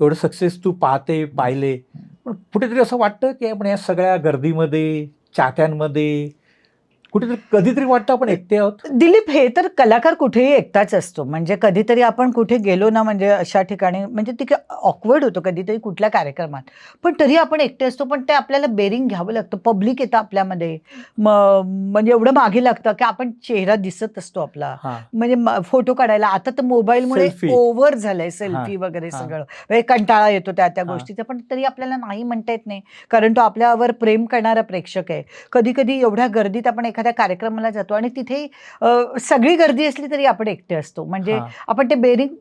एवढं सक्सेस तू पाहते पाहिले. पण कुठेतरी असं वाटतं की आपण या सगळ्या गर्दीमध्ये चाहत्यांमध्ये कुठेतरी कधीतरी वाटतं आपण एकटे आहोत? दिलीप हे तर कलाकार कुठेही एकटाच असतो. म्हणजे कधीतरी आपण कुठे गेलो ना म्हणजे अशा ठिकाणी म्हणजे तिथे ऑकवर्ड होतो कधीतरी कुठल्या कार्यक्रमात. पण तरी आपण एकटे असतो पण ते आपल्याला बेरिंग घ्यावं लागतं. पब्लिक येतं आपल्यामध्ये. म्हणजे एवढं मागे लागतं की आपण चेहरा दिसत असतो आपला. म्हणजे फोटो काढायला. आता तर मोबाईलमुळे. ओव्हर झालंय सेल्फी वगैरे. सगळं. म्हणजे कंटाळा येतो त्या त्या. गोष्टीचा. पण तरी आपल्याला नाही म्हणता येत नाही. कारण तो आपल्यावर प्रेम करणारा प्रेक्षक आहे. कधी कधी एवढ्या गर्दीत आपण एखाद्या कार्यक्रमाला जातो आणि तिथे सगळी गर्दी असली तरी आपण एकटे असतो. म्हणजे. आपण ते बेरिंग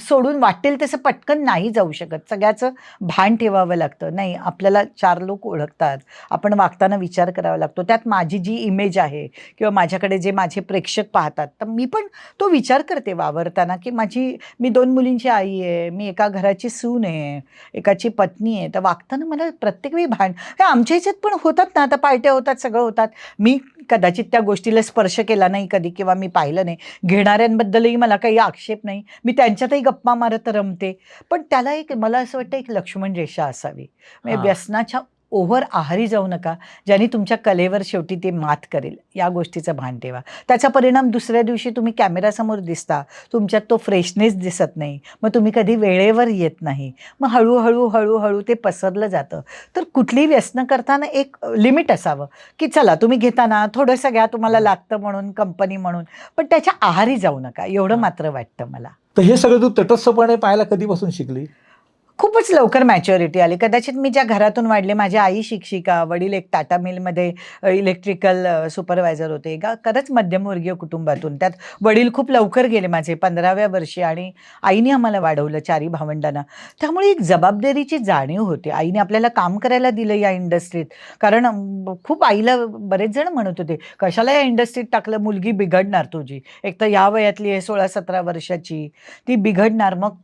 सोडून वाटेल तसं पटकन नाही जाऊ शकत. सगळ्याचं भान ठेवावं लागतं. नाही आपल्याला चार लोक ओळखतात. आपण वागताना विचार करावा लागतो. त्यात माझी जी इमेज आहे किंवा माझ्याकडे जे माझे प्रेक्षक पाहतात तर मी पण तो विचार करते वावरताना की माझी मी दोन मुलींची आई आहे मी एका घराची सून आहे एकाची पत्नी आहे. तर वागताना मला प्रत्येक वेळी भान. हे आमच्या ह्याच्यात पण होतात ना. आता पार्ट्या होतात सगळं होतात. मी कदाचित त्या गोष्टीला स्पर्श केला नाही कधी किंवा मी पाहिलं नाही. घेणाऱ्यांबद्दलही मला काही आक्षेप नाही. मी त्यांच्यातही गप्पा मारत रमते. पण त्याला एक मला असं वाटतं एक लक्ष्मण रेषा असावी. म्हणजे. व्यसनाच्या ओव्हर आहारी जाऊ नका ज्याने तुमच्या कलेवर शेवटी ते मात करेल. या गोष्टीचं भान ठेवा. त्याचा परिणाम दुसऱ्या दिवशी तुम्ही कॅमेरासमोर दिसता. तुमच्यात तो फ्रेशनेस दिसत नाही. मग तुम्ही कधी वेळेवर येत नाही. मग हळूहळू हळूहळू ते पसरलं जातं. तर कुठलीही व्यसनं करताना एक लिमिट असावं की चला तुम्ही घेताना थोडंसं घ्या तुम्हाला लागतं म्हणून कंपनी म्हणून. पण त्याच्या आहारी जाऊ नका एवढं. मात्र वाटतं मला. तर हे सगळं तू तटस्थपणे पाहायला कधीपासून शिकली? खूपच लवकर मॅच्युरिटी आली. कदाचित मी ज्या घरातून वाढले माझी आई शिक्षिका वडील एक टाटा मिलमध्ये इलेक्ट्रिकल सुपरवायझर होते. का खरंच मध्यमवर्गीय कुटुंबातून. त्यात वडील खूप लवकर गेले माझे पंधराव्या वर्षी आणि आईने आम्हाला वाढवलं चारी भावंडांना. त्यामुळे एक जबाबदारीची जाणीव होती. आईने आपल्याला काम करायला दिलं या इंडस्ट्रीत कारण खूप आईला बरेच जण म्हणत होते कशाला या इंडस्ट्रीत टाकलं? मुलगी बिघडणार तुझी. एक तर या वयातली आहे सोळा सतरा वर्षाची. ती बिघडणार. मग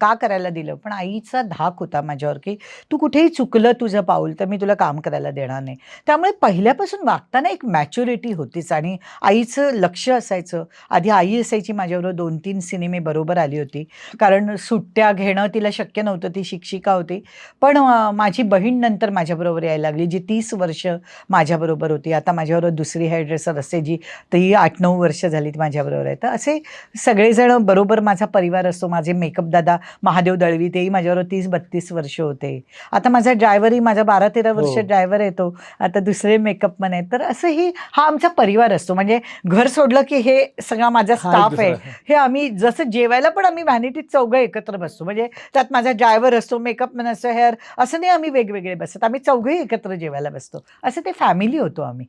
का करायला दिलं? पण आईचा धाक होता माझ्यावर की तू कुठेही चुकलं तुझं पाऊल तर मी तुला काम करायला देणार नाही. त्यामुळे पहिल्यापासून वागताना एक मॅच्युरिटी होतीच आणि आईचं लक्ष असायचं. आधी आई असायची माझ्याबरोबर दोन तीन सिनेमे बरोबर आली होती. कारण सुट्ट्या घेणं तिला शक्य नव्हतं ती शिक्षिका होती. पण माझी बहीण नंतर माझ्याबरोबर यायला लागली जी तीस वर्ष माझ्याबरोबर होती. आता माझ्याबरोबर दुसरी हेअरड्रेसर असते जी ती आठ नऊ वर्ष झाली ती माझ्याबरोबर. आहे तर असे सगळेजण बरोबर माझा परिवार असतो. माझे मेकअप दादा महादेव दळवी तेही माझ्याबरोबर तीस बत्तीस वर्ष होते. आता माझा ड्रायव्हरही माझा बारा तेरा वर्ष हो. ड्रायव्हर येतो आता दुसरे मेकअपमन आहेत. तर असंही हा आमचा परिवार असतो. म्हणजे घर सोडलं की हे सगळा माझा हा, स्टाफ आहे. हे आम्ही जसं जेवायला पण आम्ही व्हॅनिटीत चौघं एकत्र बसतो. म्हणजे त्यात माझा ड्रायव्हर असतो मेकअपमॅन असतो हेअर असं नाही आम्ही वेगवेगळे बसत. आम्ही चौघंही एकत्र जेवायला बसतो. असं ते फॅमिली होतो आम्ही.